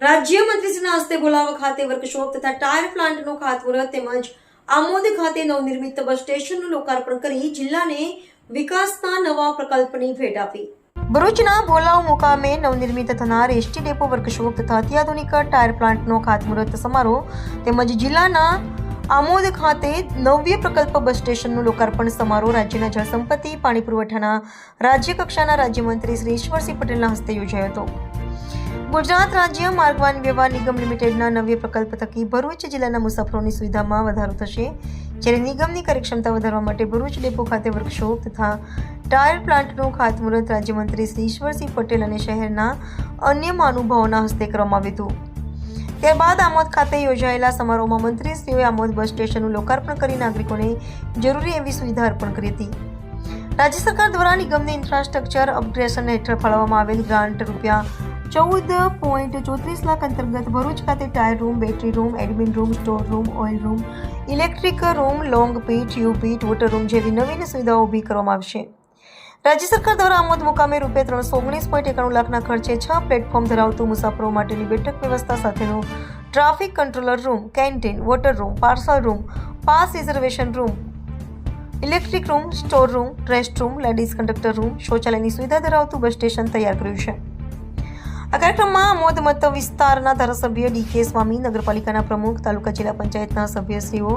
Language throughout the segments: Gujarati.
રાજ્યમંત્રીશ્રીના હસ્તે બોલાવા ખાતે વર્કશોપ તથા ટાયર પ્લાન્ટનું ખાતમુહૂર્ત તેમજ આમોદ ખાતે નવનિર્મિત બસ સ્ટેશનનું લોકાર્પણ કરી જિલ્લાને વિકાસના નવા પ્રકલ્પની ભેટ આપી. ભરૂચના ભોલાવ મુકામે નવનિર્મિત થનાર એસટી ડેપો વર્કશોપ તથા અત્યાધુનિક ટાયર પ્લાન્ટનો ખાતમુહૂર્ત સમારોહ તેમજ જિલ્લાના આમોદ ખાતે નવ્ય પ્રકલ્પ બસ સ્ટેશનનું લોકાર્પણ સમારોહ રાજ્યના જળસંપત્તિ, પાણી પુરવઠાના રાજ્ય કક્ષાના રાજ્યમંત્રી શ્રી ઈશ્વરસિંહ પટેલના હસ્તે યોજાયો હતો. ગુજરાત રાજ્ય માર્ગ વાહન વ્યવહાર નિગમ લિમિટેડના નવ્ય પ્રકલ્પ થકી ભરૂચ જિલ્લાના મુસાફરોની સુવિધામાં વધારો થશે. જ્યારે નિગમની કાર્યક્ષમતા વધારવા માટે ભરૂચ ડેપો ખાતે વર્કશોપ તથા ટાયર પ્લાન્ટનું ખાતમુહૂર્ત રાજ્યમંત્રી શ્રી ઈશ્વરસિંહ પટેલ અને શહેરના અન્ય મહાનુભાવોના હસ્તે કરવામાં આવ્યું હતું. ત્યારબાદ આમોદ ખાતે યોજાયેલા સમારોહમાં મંત્રીશ્રીઓએ આમોદ બસ સ્ટેશનનું લોકાર્પણ કરી નાગરિકોને જરૂરી એવી સુવિધા અર્પણ કરી હતી. રાજ્ય સરકાર દ્વારા નિગમને ઇન્ફ્રાસ્ટ્રક્ચર અપગ્રેડેશન હેઠળ ફાળવવામાં આવેલ ગ્રાન્ટ રૂપિયા ચૌદ પોઈન્ટ ચોત્રીસ લાખ અંતર્ગત ભરૂચ ખાતે tyre room, battery room, admin room, store room, oil room, electric room, long pit U pit, water room જેવી નવીન સુવિધાઓ ઊભી કરવામાં આવશે રાજ્ય સરકાર દ્વારા આમોદ મુકામે રૂપિયા ત્રણસો ઓગણીસ પોઈન્ટ એકાણું લાખના ખર્ચે છ પ્લેટફોર્મ ધરાવતું મુસાફરો માટેની બેઠક વ્યવસ્થા સાથેનું traffic controller room, canteen, water room, parcel room, pass reservation room, electric room, store room, rest room, ladies conductor room, શૌચાલયની સુવિધા ધરાવતું બસ સ્ટેશન તૈયાર કર્યું છે. આ કાર્યક્રમમાં મોત મત વિસ્તારના ધારાસભ્ય ડી કે સ્વામી, નગરપાલિકાના પ્રમુખ, તાલુકા જિલ્લા પંચાયતના સભ્યશ્રીઓ,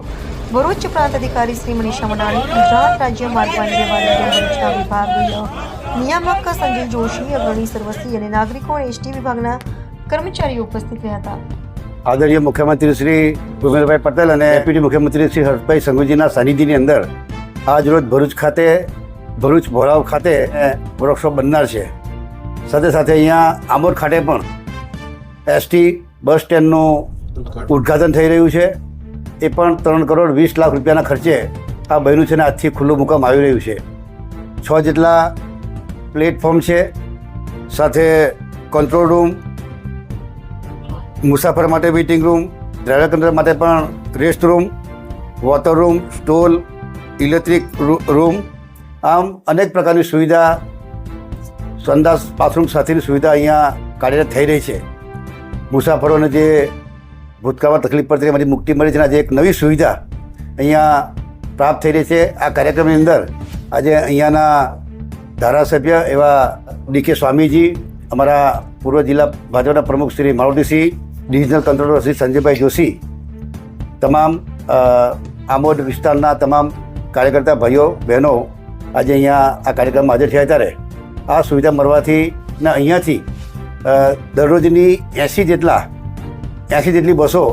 ભરૂચ પ્રાંત અધિકારી શ્રી મનીષા મડાણી, ગુજરાત રાજ્ય માર્ગ વાહન વ્યવહાર વિભાગીય નિયામક સંજય જોશી, અગ્રણી સર્વસ્વી અને નાગરિકો અને એસટી વિભાગના કર્મચારીઓ ઉપસ્થિત રહ્યા હતા. આદરણીય મુખ્યમંત્રી શ્રી ભૂપેન્દ્રભાઈ પટેલ અને ડેપ્યુટી મુખ્યમંત્રી શ્રી હર્ષભાઈ સંઘુજીના સાનિધ્યની અંદર આજ રોજ ભરૂચ ખાતે, ભરૂચ ભોરાવ ખાતે વર્કશોપ બનનાર છે. સાથે સાથે અહીંયા આંબોર ખાતે પણ એસટી બસ સ્ટેન્ડનું ઉદ્ઘાટન થઈ રહ્યું છે. એ પણ ત્રણ કરોડ વીસ લાખ રૂપિયાના ખર્ચે આ બન્યું છે અને આજથી ખુલ્લું મુકામ આવી રહ્યું છે. છ જેટલા પ્લેટફોર્મ છે, સાથે કંટ્રોલ રૂમ મુસાફર માટે વેઇટિંગ રૂમ ડ્રાઈવર માટે પણ rest room water room stall electric room આમ અનેક પ્રકારની સુવિધા સંડાસ બાથરૂમ સાથેની સુવિધા અહીંયા કાર્યરત થઈ રહી છે. મુસાફરોને જે ભૂતકાળમાં તકલીફ પડતી એમાંથી મુક્તિ મળી છે અને આજે એક નવી સુવિધા અહીંયા પ્રાપ્ત થઈ રહી છે. આ કાર્યક્રમની અંદર આજે અહીંયાના ધારાસભ્ય એવા ડી કે સ્વામીજી, અમારા પૂર્વ જિલ્લા ભાજપના પ્રમુખ શ્રી મારુતિસિંહ ડિવિઝનલ કંટ્રોલર શ્રી સંજયભાઈ જોશી, તમામ આમોદ વિસ્તારના તમામ કાર્યકર્તા ભાઈઓ, બહેનો આજે અહીંયા આ કાર્યક્રમમાં હાજર થયા ત્યારે આ સુવિધા મળવાથી ને અહીંયાથી દરરોજની એંસી જેટલા એંસી જેટલી બસો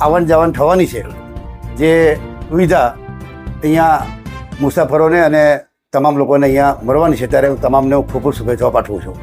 આવન જાવન થવાની છે. જે સુવિધા અહીંયા મુસાફરોને અને તમામ લોકોને અહીંયા મળવાની છે. ત્યારે હું તમામને હું ખૂબ ખૂબ શુભેચ્છાઓ પાઠવું છું.